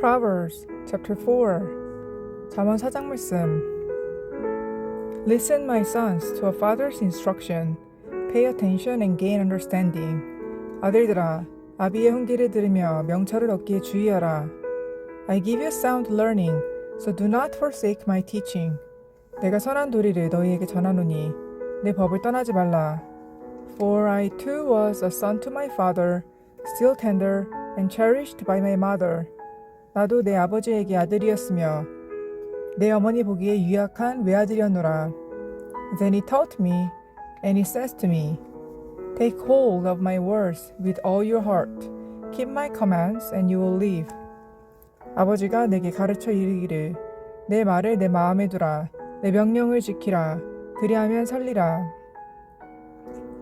Proverbs chapter 4 잠언 사장 말씀 Listen my sons to a father's instruction Pay attention and gain understanding 아들들아 아비의 훈계를 들으며 명철을 얻기에 주의하라 I give you sound learning so do not forsake my teaching 내가 선한 도리를 너희에게 전하노니 내 법을 떠나지 말라 For I too was a son to my father still tender and cherished by my mother 나도 내 아버지에게 아들이었으며 내 어머니 보기에 유약한 외아들이었노라. Then he taught me, and he says to me, Take hold of my words with all your heart. Keep my commands, and you will live. 아버지가 내게 가르쳐 이르기를 내 말을 내 마음에 두라. 내 명령을 지키라. 그리하면 살리라.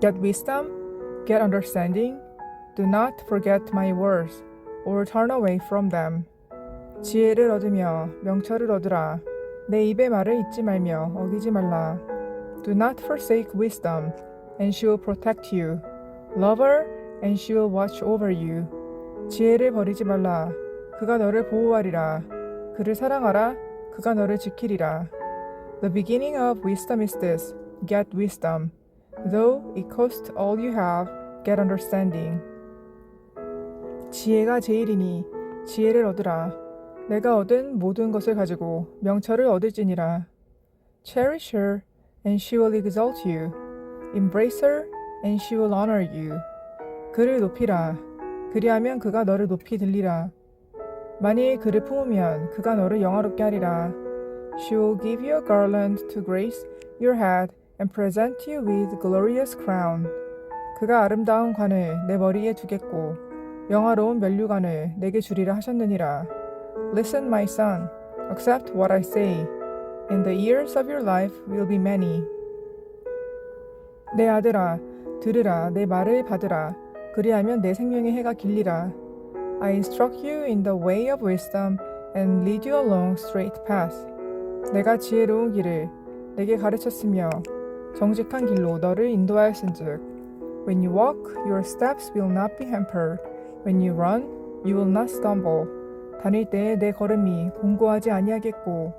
Get wisdom, get understanding. Do not forget my words, or turn away from them. 지혜를 얻으며 명철을 얻으라. 내 입의 말을 잊지 말며 어기지 말라. Do not forsake wisdom, and she will protect you. Love her, and she will watch over you. 지혜를 버리지 말라. 그가 너를 보호하리라. 그를 사랑하라. 그가 너를 지키리라. The beginning of wisdom is this: get wisdom. Though it cost all you have, get understanding. 지혜가 제일이니 지혜를 얻으라. 내가 얻은 모든 것을 가지고 명철을 얻을지니라. Cherish her, and she will exalt you. Embrace her, and she will honor you. 그를 높이라. 그리하면 그가 너를 높이 들리라. 만일 그를 품으면 그가 너를 영화롭게 하리라. She will give you a garland to grace your head and present you with glorious crown. 그가 아름다운 관을 내 머리에 두겠고 영화로운 면류관을 내게 주리라 하셨느니라. Listen, my son, accept what I say, and the years of your life will be many. 내 아들아, 들으라, 내 말을 받으라. 그리하면 내 생명의 해가 길리라. I instruct you in the way of wisdom and lead you along straight path. 내가 지혜로운 길을 내게 가르쳤으며 정직한 길로 너를 인도하였은즉 When you walk, your steps will not be hampered. When you run, you will not stumble. 다닐 때에 내 걸음이 공고하지 아니하겠고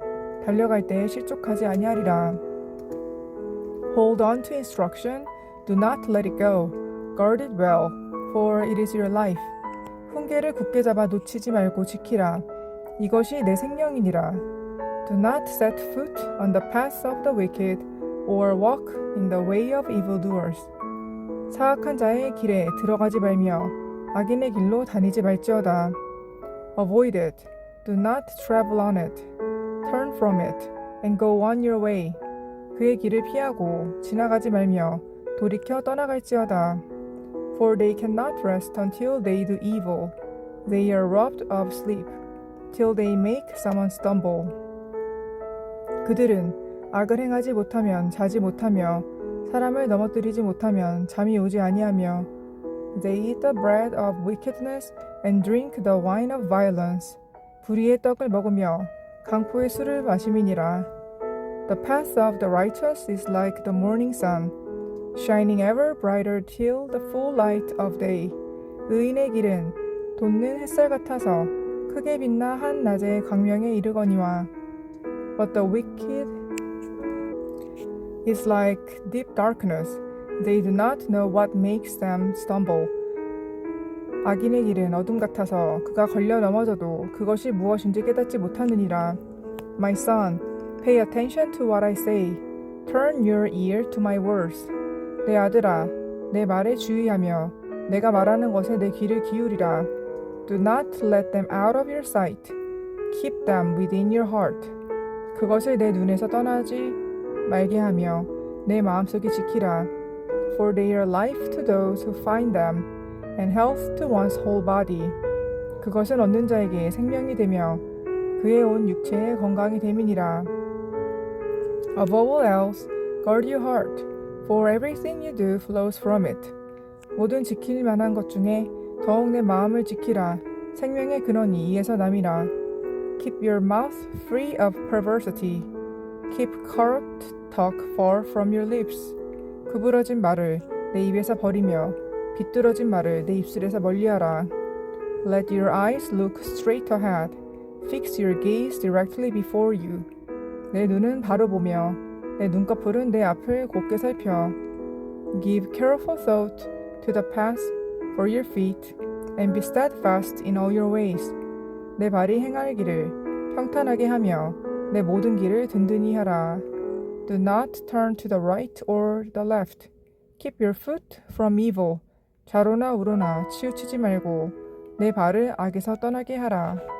달려갈 때에 실족하지 아니하리라. Hold on to instruction, do not let it go. Guard it well, for it is your life. 훈계를 굳게 잡아 놓치지 말고 지키라. 이것이 내 생명이니라. Do not set foot on the path of the wicked, or walk in the way of evildoers. 사악한 자의 길에 들어가지 말며 악인의 길로 다니지 말지어다. Avoid it. Do not travel on it. Turn from it and go on your way. 그의 길을 피하고 지나가지 말며 돌이켜 떠나갈지어다. For they cannot rest until they do evil. They are robbed of sleep till they make someone stumble. 그들은 악을 행하지 못하면 자지 못하며 사람을 넘어뜨리지 못하면 잠이 오지 아니하며 They eat the bread of wickedness and drink the wine of violence. 불의의 떡을 먹으며 강포의 술을 마심이니라. The path of the righteous is like the morning sun, shining ever brighter till the full light of day. 의인의 길은 돋는 햇살 같아서 크게 빛나 한 낮의 광명에 이르거니와. But the wicked is like deep darkness. They do not know what makes them stumble. 악인의 길은 어둠 같아서 그가 걸려 넘어져도 그것이 무엇인지 깨닫지 못하느니라. My son, pay attention to what I say. Turn your ear to my words. 내 아들아, 내 말에 주의하며 내가 말하는 것에 내 귀를 기울이라. Do not let them out of your sight. Keep them within your heart. 그것을 내 눈에서 떠나지 말게 하며 내 마음속에 지키라. For they are life to those who find them, and health to one's whole body. 그것은 얻는 자에게 생명이 되며 그의 온 육체의 건강이 됨이니라. Above all else, guard your heart, for everything you do flows from it. 모든 지킬 만한 것 중에 더욱 내 마음을 지키라. 생명의 근원이 이에서 남이라. Keep your mouth free of perversity. Keep corrupt talk far from your lips. 구부러진 말을 내 입에서 버리며 비뚤어진 말을 내 입술에서 멀리하라. Let your eyes look straight ahead Fix your gaze directly before you. 내 눈은 바로 보며 내 눈꺼풀은 내 앞을 곧게 살펴. Give careful thought to the path for your feet and be steadfast in all your ways. 내 발이 행할 길을 평탄하게 하며 내 모든 길을 든든히 하라. Do not turn to the right or the left. Keep your foot from evil. 좌로나 우로나 치우치지 말고 내 발을 악에서 떠나게 하라.